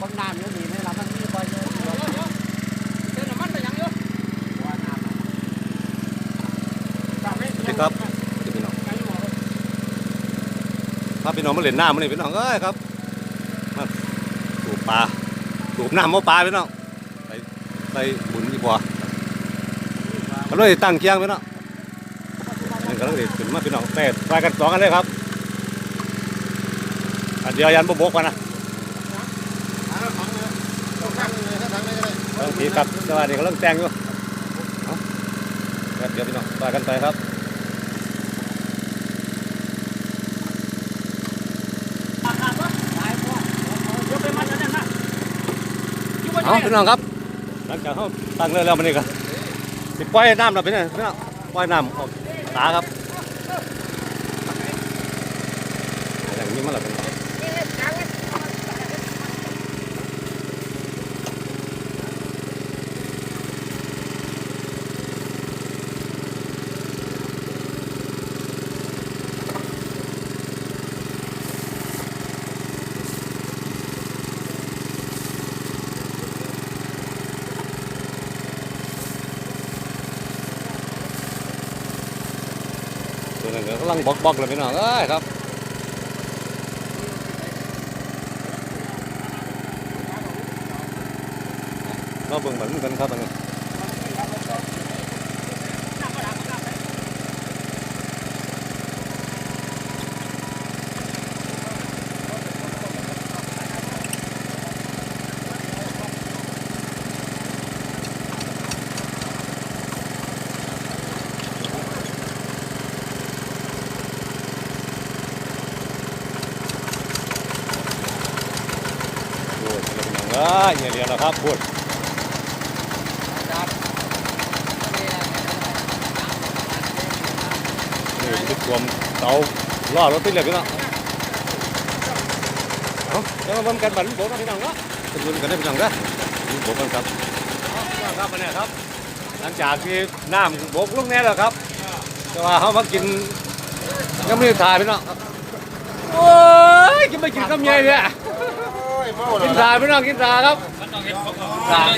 บางน้ำอยู่นี่นี่ละมันมีบ่เยอะอยู่เติมน้ำมันไปยังอยู่ว่าน้ำอะกลับไหมสวัสดีครับพี่น้องครับพี่น้องมาเล่นน้ำมาเลยพี่น้องเอ้ยครับมาสูบปลาสูบน้ำมาปลาพี่น้องไปไปบุญอีบัวก็เลยตั้งเคียงพี่น้องนี่ก็เลยขึ้นมาพี่น้องแต่ไปกันสองกันเลยครับอันเดียวยันบบกกันนะ บางทีครับสวัสดีกำลังแต่งอยู่เดี๋ยวพี่น้องไปกันไปครับเอาพี่น้องครับหลังจากเขาตั้งเรือแล้วมันนี่ก็สิปล่อยน้ำเราไปเนี่ยพี่น้องปล่อยน้ำออกตาครับอย่างนี้มันหละเป็นตัวนึงก็กำลังบอกบอกเลยพี่น้องเอ้ยครับเราเบิ่งเหมือนกันครับตรงนี้พูดพี่น้องเอ้ ยเนี่ยเดียวแล้วครับพูดนี่คือรวมเตาล่อรถติดเลยพี่น้องเอาเดี๋ยวมาเบิ่งกันบัดนี้โบกนะพี่น้องเนาะเป็นบุญกันได้พี่น้องเด้อนี่โบกกันครับเอาครับอันเนี้ยครับ หลังจากที่น้ำโบกลงแน่แล้วครับแต่ว่าเขามากินยังไม่ได้ถ่ายพี่น้องครับโอ้ยกินไม่กินคำใหญ่เนี่ยกินถ่ายพี่น้องกินถ่ายครับ ถ่าย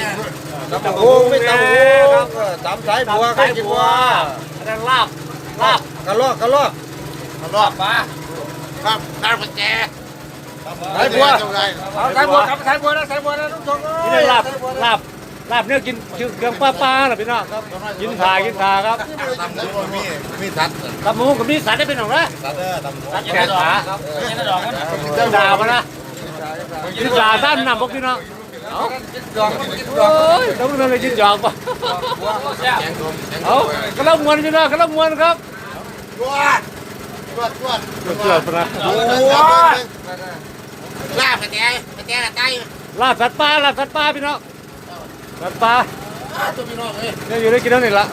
ตำหูไม่ตำหูครับตำสายบัวก็กินบัวอันนั้นลาบลาบกระลอกกระลอกกระลอบปลาครับการปัจแจสายบัวสายบัวครับสายบัวนะสายบัวนะทุกคนนี่นั่นลาบลาบลาบเนี่ยกินชื่อเครื่องปลาปลาน่ะพี่น้องครับกินถ่ายกินถ่ายครับตำหมูมีมีสัตว์ตำหมูกับนี่สัตว์ได้เป็นหรองนะสัตว์เด้อตำหมูสัตว์แขนขาดอกกันเจ้าดามานะกินด่าท่านนำพวกพี่น้อง เอาดอกกินดโอ้อกยต้องนั่นเลยกินหยอกป่ะแกงส้มเอากระลังมวนพี่น้องกระลังมวนครับตรวจตรวจตรวจเดือดเดือดนะโอ้ยลาบกระแจกระแจกระไตลาบสัตว์ป่าลาบสัตว์ป่าพี่น้องสัตว์ป่าตัวพี่น้องเอ้ยเนี่ยอยู่ได้กินแล้วนี่ละ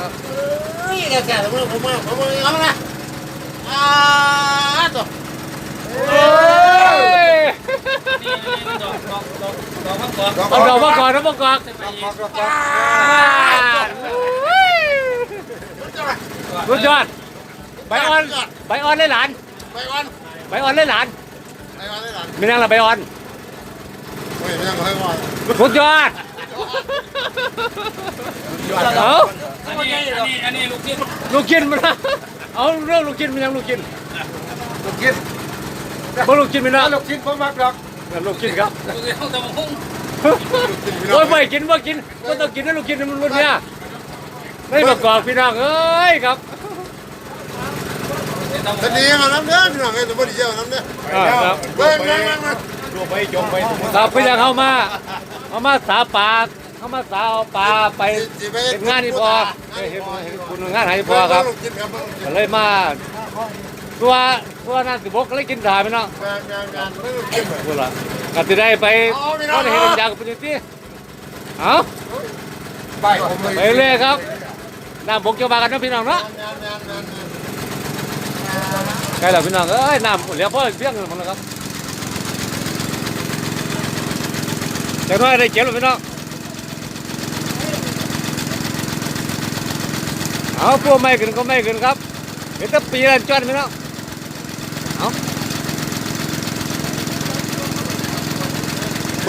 เฮ้ยกระแจผมผมผมผมเอาละอ่าตัวเอ้ย ดอกดอกดอกดอกมะกอกเอาดอกมาก่อนนะมาก่อนสุดยอดใบอ่อนใบอ่อนเลยหลานไปวันใบอ่อนเลยหลานไปวันได้หลานมีนั่งละใบอ่อนเฮ้ยไม่ต้องให้วันสุดยอดเอาอันนี้อันนี้อันนี้ลูกชิ้นลูกกินมันนะเอาเรื่องลูกกินมันยังลูกกินลูกกินบ่ลูกกินมันนะลูกกินผมมักดอก ลูกกินครับลูกชิ้นต้องตะมุงโอ้ยไม่กินว่ากินก็ต้องกินนะลูกกินมันรุ่นเนี้ยไม่ประกอบพี่น้องเอ้ยครับตอนนี้มาน้ำเด้อพี่น้องเอ้ยตัวบ่ดีเยอะน้ำเด้ออ่าครับเบิ่งเบิ่งเบิ่งเบิ่งดูไปจมไปครับพี่ยังเข้ามาเข้ามาสาปลาเข้ามาสาเอาปลาไปเป็นงานนี่พอเฮ้ยเห็นเห็นคุณงานไหนพอครับลูกกินครับก็เลยมา ตัวตัวนั่นสิบกก็เลยกินถ่ายไปเนาะงานงานงานเบิ่งลูกกินเลยพูดละก็จะได้ไปก็ได้เห็นน้ำยากับเป็นที่เอาไปผมเลยไปเลยครับน้ำบกจะมากันนะพี่น้องเนาะงานงานงานใกล้แล้วพี่น้องเอ้ยน้ำเหลือพ่อเพียงหมดแล้วครับเดี๋ยวน้อยได้เจ็บแล้วพี่น้องเอาพวกไม่ขึ้นก็ไม่ขึ้นครับเห็นแต่ปีละจวนพี่น้องเอา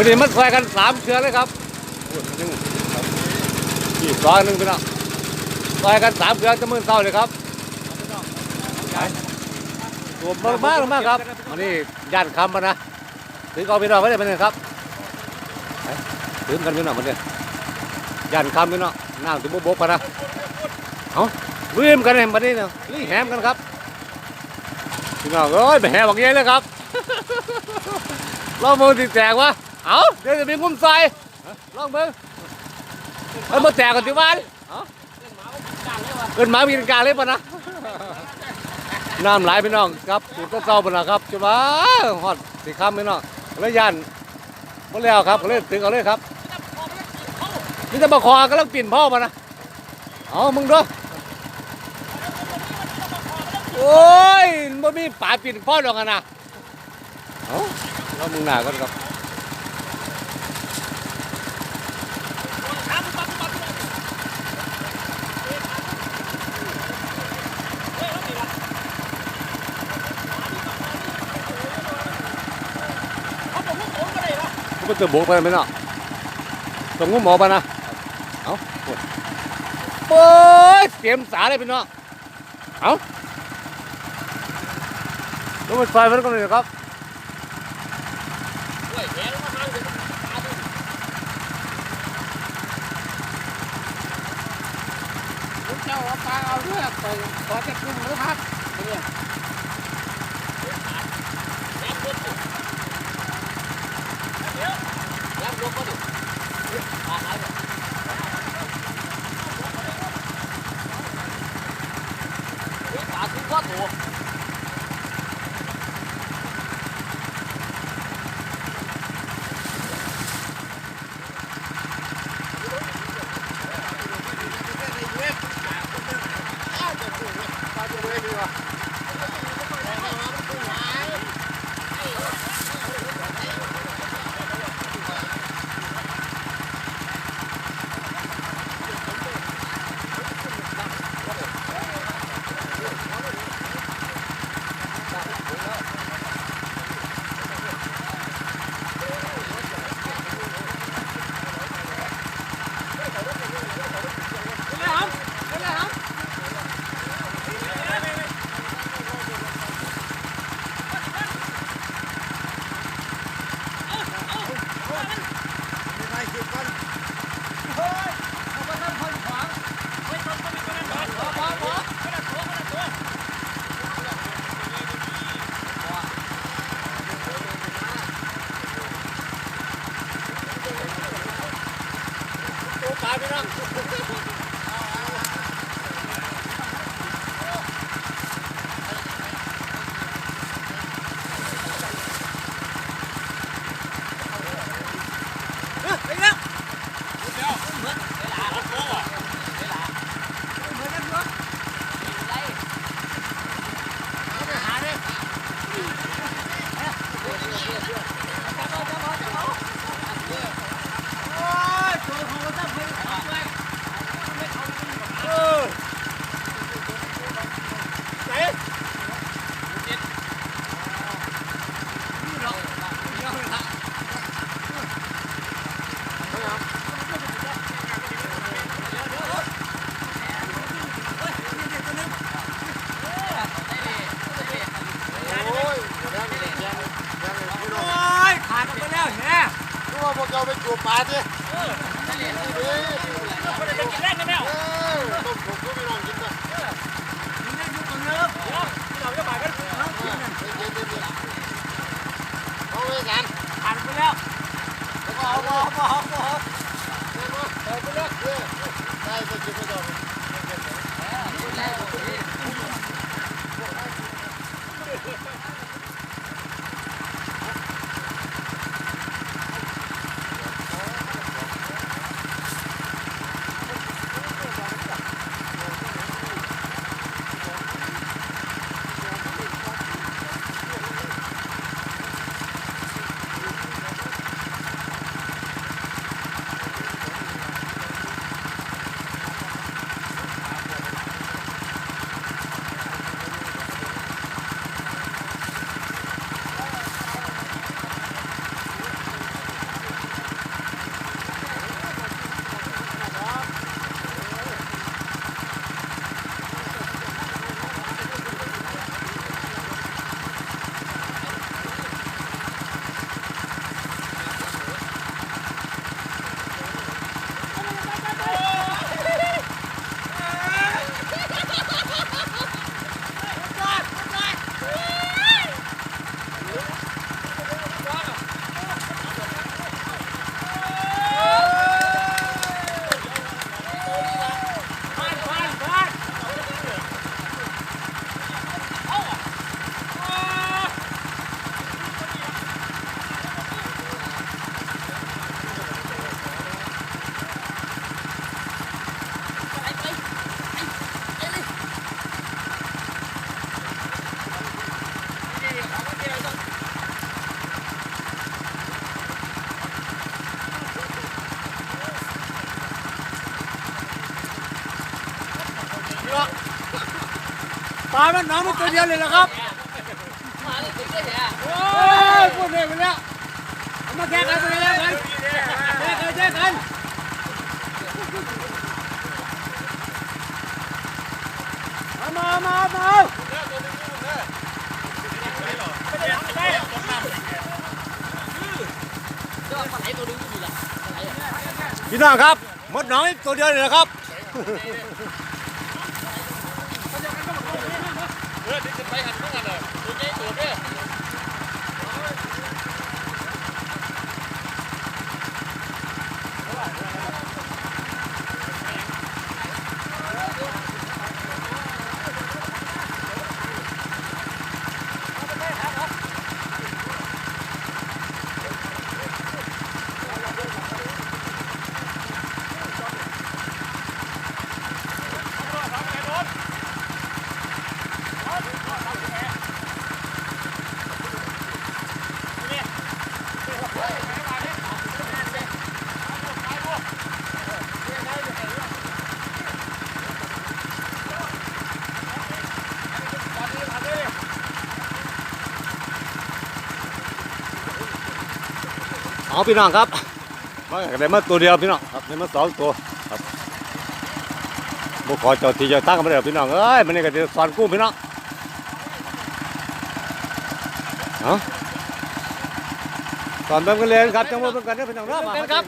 วันนี้มันซอยกันสามเครือเลยครับหนึ่งครับอีกซอยหนึ่งพี่น้องซอยกันสามเครือจะมื่นเศร้าเลยครับตัวมากมากมากครับวันนี้ย่านคำมานะถือเอาพี่น้องไว้ได้เป็นไงครับถือกันพี่น้องมันเนี่ยย่านคำพี่น้องน้ำถึงบุบกปะนะเอาลืมกันเลยวันนี้เนี่ยนี่แหมกันครับพี่น้องเอ้ยแหมบักเย้เลยครับลองมือติแตกวะ เอาเดี๋ยวจะมีงุ้มใส่ลองเบิ่งเอ้ยมาแตกกันที่บ้านเกินหมามีกาเลยปะนะน้ำไหลพี่น้องครับสูตรเศร้าปะนะครับจุบ้าฮอดสีคำพี่น้องแล้วยันมาแล้วครับเลยตึงเอาเลยครับนี่จะมาคอกำลังปิ่นพ่อปะนะเอามึงดูโอ้ยมันมีป่าปิ่นพ่อดอกกันนะเอาแล้วมึงหนากันครับ มันจะโบกไปไหมเนาะตรงงูหมอไปนะเอาโอ้ยโอ้ยเตรียมสาเลยพี่น้องเอาลงมาซอยมันก็เลยครับเจ้าเอาปลาเอาเรือไปขอจะกุ้งหรือพัก เนี่ยขามันน้องมันตัวเดียวเลยนะครับมาเลยถึงได้แหละโอ้ยพูดเลยไปแล้วเอามาแข่งกันไปแล้วกันแข่งกันแข่งกันเอามาเอามาเอามาเอาพี่น้องครับมดน้อยตัวเดียวเลยนะครับ เออนี่จะไปหันเมื่อกันเลยตัวนี้ตัวนี้ เอาพี่น้องครับมาได้มาตัวเดียวพี่น้องครับได้มาสองตัวครับบุขอเจ้าที่เจ้าตั้งกันมาเด้อพี่น้องเอ้ยมันนี่ก็จะสอนกู้พี่น้องเอาสอนเบิ่งกันเลยครับจังหวะเบิ่งกันเด้อพี่น้องเด้อมาครับ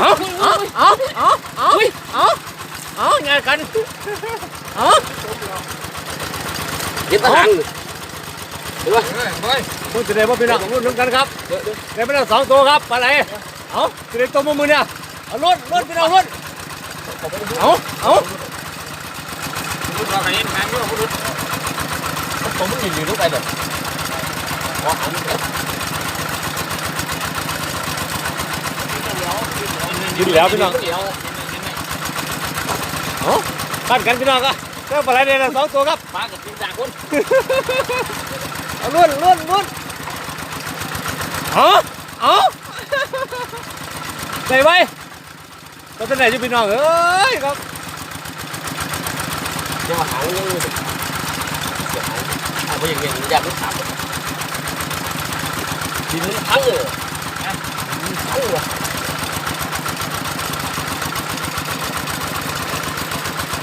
เอาเอาเอาเอาเอา เอาเอาไงกันเอายึดทหารพูดจะได้บ่พี่น้องรุ่นนึงกันครับได้มาแล้วสองตัวครับปลาไหลเอาจะได้ตัวมือมือเนี่ยเอาลุ้นลุ้นพี่น้องลุ้นเอาเอาเราไปเห็นทางด้วยพุทธผมมันอยู่ลงไปแบบขอหันกินแล้วพี่น้องเดี๋ยวเอา ปั้นกันพี่น้องก็เจ้าปลาไหลได้แล้วสองตัวครับปลากับกินจากคนเอาลุ้นลุ้นลุ้นเอาเอาใส่ไว้ก็จะไหนอยู่พี่น้องเอ้ยครับจะมาหางยังจะหางอ่าเพราะอย่างเงี้ยอยากรู้ถามดินมันพังเลยพังเลย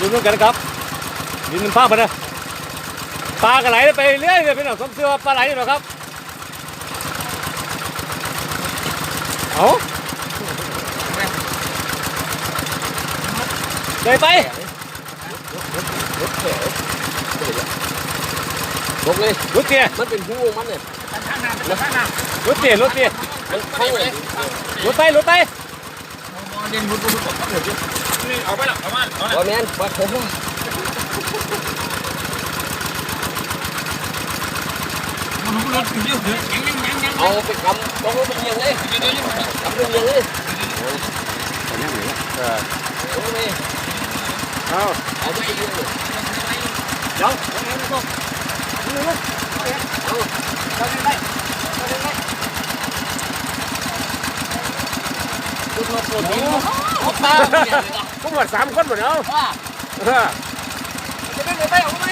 อยู่ร่วมกันครับดินมันพาไปนะปลากระไหลไปเรื่อยเลยพี่น้องสมเชื่อปลาไหลนี่หรอครับเอาใส่ไปลงเลยรถเตี้ยมันเป็นหูมันเนี่ยรถเตี้ยรถเตี้ยลยรถไปรถไป บอแมนบอผมเอาไปกำต้องไปเยียงเลยกำไปเยียงเลยโอ้ยเอาเอ ตัวโปรตีนเขาตามเนี่ยเขาหมดสามคนหมดแล้วจะได้ไหนไปเอาไหม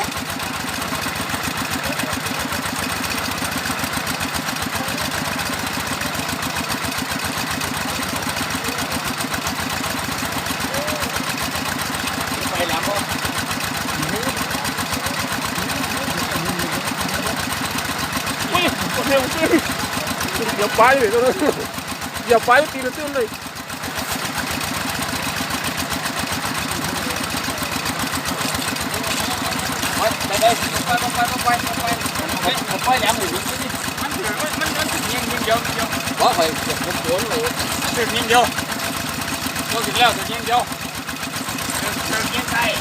เดี๋ยวไปเลยเดี๋ยวไปตีนเตี้ยเลย đây quay quay quay quay quay quay quay lẹ mình đi mình mình mình nghiêng nghiêng vô nghiêng vô có phải một cuốn rồi tự nghiêng vô tôi thịt leo tự nghiêng vô tự nghiêng tay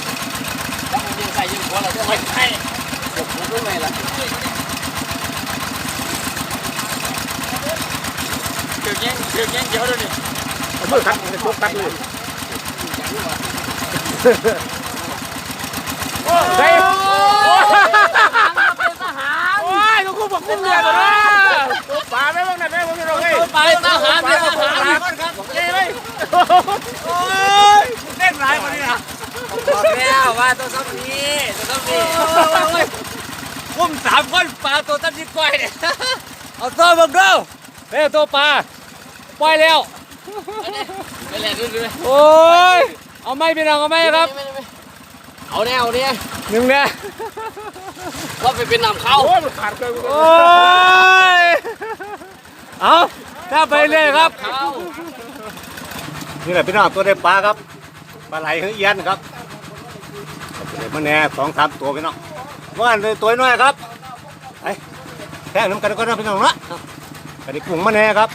đó nghiêng tay nhưng của là cái mình tay một cuốn này là tự nghiêng tự nghiêng vô đây nè mới tắt mới tắt luôn đây บอกกุ้เดือดนะป่าไม่บ้างนะแม่ผมไม่รู้ไงไปตาหาเนี่ยหาครับนี่ไหมโอ้ยเล่นร้ายคนนี้นะบอกแล้วว่าตัวซ้ำนี้ตัวซ้ำนี้กุ้มสามคนปลาตัวตั้งยิ่งก้อยเนี่ยเอาตัวมังดูเร็วตัวปลาปล่อยแล้วไปแล้วดูดูโอ้ยเอาไม่พี่น้องเอาไม่ครับ เอาแน่เอาเนี่ยหนึ่งเนี่ย ว่าไปเป็นนำเข้าโอ้ยมันขาดเกินโอ้ยเอาถ้าไปเลยครับเข้านี่แหละพี่น้องตัวได้ปลาครับ ปลาไหลเฮียนครับเด็มันแน่สองสามตัวพี่น้องว่าอันตัวน้อยครับไอ้แท่งน้ำกันก็ได้พี่น้องละกันนี้กุ้งมันแน่ครับ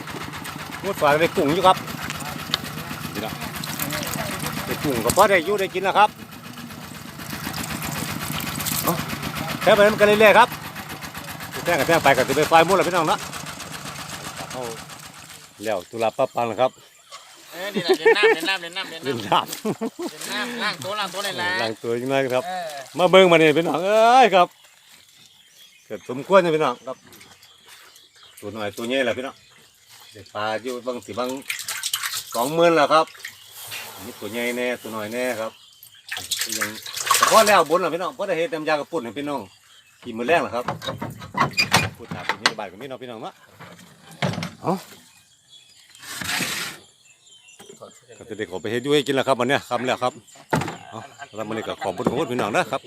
มุดฝาได้กุ้งอยู่ครับพี่น้องได้กุ้งก็พอได้อยู่ได้กินแล้วครับเอาแท่งไปน้ำกันเรื่อยๆครับแท่งกับแท่งไปกับจะไปไฟมุดแล้วพี่น้องละเอาแล้วตุลาปะปังแล้วครับเอ้ยนี่แหละเล่นน้ำเล่นน้ำเล่นน้ำเล่นเล่นน้ำดาบเล่นน้ำล่างตัวล่างตัวเลยละล้างตัวยังไงครับ เออมาเบิ่งมาเนี่ยพี่น้องเอ้ยครับเกิดสมควรนะพี่น้องครับตัวหน่อยตัวใหญ่แหละพี่น้องเด็กปลาอยู่บางสิบางสองหมื่นแล้วครับนี่ตัวใหญ่แน่ตัวน้อยแน่ครับก็ยังแต่พอแล้วบนแล้วพี่น้องพอได้เฮ็ดเต็มยากระปุ่นให้พี่น้อง กินมื้อแรกแล้วครับพูดถามเป็นยังไงบ้านกับพี่น้องพี่น้องเนาะเอ้าก็จะได้ขอไปเฮ็ดด้วยกินแล้วครับวันเนี้ยคำแล้วครับเอ้าแล้วมันนี้ก็ขอบคุณขอบคุณพี่น้องนะครับ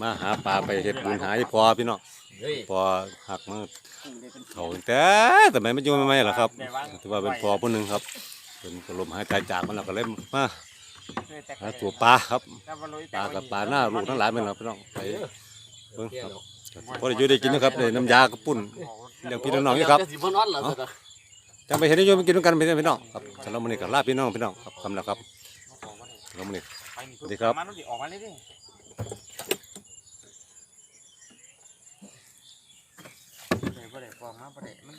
มาหาปลาไปเฮ็ดบุญหาให้พอพี่น้องเฮ้ยพอหักมาเขาแต่แต่ไม่มาอยู่ไม่ไม่หรอกครับถือว่าเป็นพอผู้หนึ่งครับเป็นกระลมหายใจจากมันเราก็เลยมาหาตัวปลาครับปลากับปลาหน้าลูกทั้งหลายเป็นเราพี่น้องไป เบิ่งครับพอได้อยู่ได้กินนะครับได้น้ำยากระปุ่นเลี้ยงพี่น้องๆนี่ครับ สิบนอนเหรอจังไปเห็นได้อยู่ไปกินด้วยกันไปพี่น้องครับสำหรับมื้อนี้ก็ลาพี่น้องพี่น้องครับคำแล้วครับสำหรับมื้อนี้ สวัสดีครับ มันออกมาเลยดิบ่ได้บ่ได้ฟองมาบ่ได้มัน